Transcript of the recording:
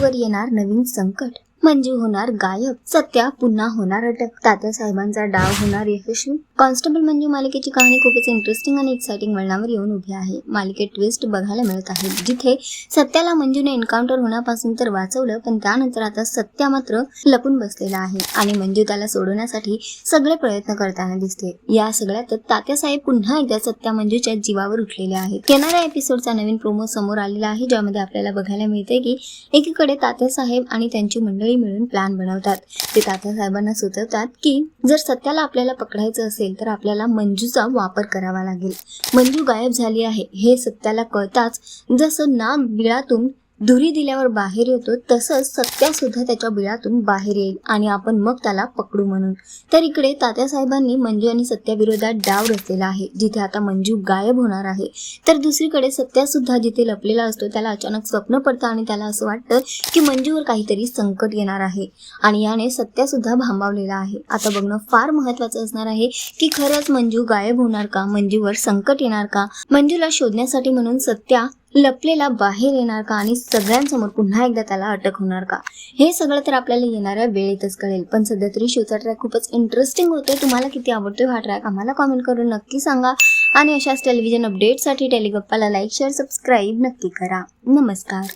वर येणार नवीन संकट. मंजू होणार गायब सत्या पुन्हा होणार अटक तात्या साहेबांचा डाव होणार यशस्वी. कॉन्स्टेबल मंजू मालिकेची कहाणी खूपच इंटरेस्टिंग आणि एक्साइटिंग वळणावर येऊन उभी आहे. मालिकेत ट्विस्ट बघायला मिळत आहे. जिथे सत्याला मंजूने एन्काउंटर होण्यापासून तर वाचवलं पण त्यानंतर आता सत्या मात्र लपून बसलेला आहे आणि मंजू त्याला सोडवण्यासाठी सगळे प्रयत्न करताना दिसते. या सगळ्यात तात्यासाहेब पुन्हा एकदा सत्या मंजूच्या जीवावर उठलेले आहेत. येणाऱ्या एपिसोडचा नवीन प्रोमो समोर आलेला आहे ज्यामध्ये आपल्याला बघायला मिळते की एकीकडे तात्यासाहेब आणि त्यांची मंडळी मिळून प्लॅन बनवतात. ते तात्यासाहेबांना सुचवतात की जर सत्याला आपल्याला पकडायचं असेल तर आपल्याला मंजूचा वापर करावा लागेल. मंजू गायब झाली आहे हे सत्याला कळताच जसं नाग बिळातून धुरी दिल्यावर बाहेर येतो तसंच सत्या सुद्धा त्याच्या बिळातून बाहेर येईल आणि आपण मग त्याला पकडू म्हणून. तर इकडे तात्यासाहेबांनी मंजू आणि सत्याविरोधात डाव रचलेला आहे जिथे आता मंजू गायब होणार आहे. तर दुसरीकडे सत्या सुद्धा जिथे लपलेला असतो त्याला अचानक स्वप्न पडतं आणि त्याला असं वाटतं की मंजूवर काहीतरी संकट येणार आहे. आणि याने सत्या सुद्धा भांबावलेला आहे. आता बघणं फार महत्वाचं असणार आहे की खरंच मंजू गायब होणार का? मंजूवर संकट येणार का? मंजूला शोधण्यासाठी म्हणून सत्या लपलेला बाहेर येणार का आणि सगळ्यांसमोर पुन्हा एकदा त्याला अटक होणार का? हे सगळं तर आपल्याला येणाऱ्या वेळेतच कळेल. पण सध्या तरी शोचा ट्रॅक खूपच इंटरेस्टिंग होतोय. तुम्हाला किती आवडतोय हा ट्रॅक आम्हाला कॉमेंट करून नक्की सांगा. आणि अशाच टेलिव्हिजन अपडेटसाठी टेलिगप्पाला लाईक शेअर सबस्क्राईब नक्की करा. नमस्कार.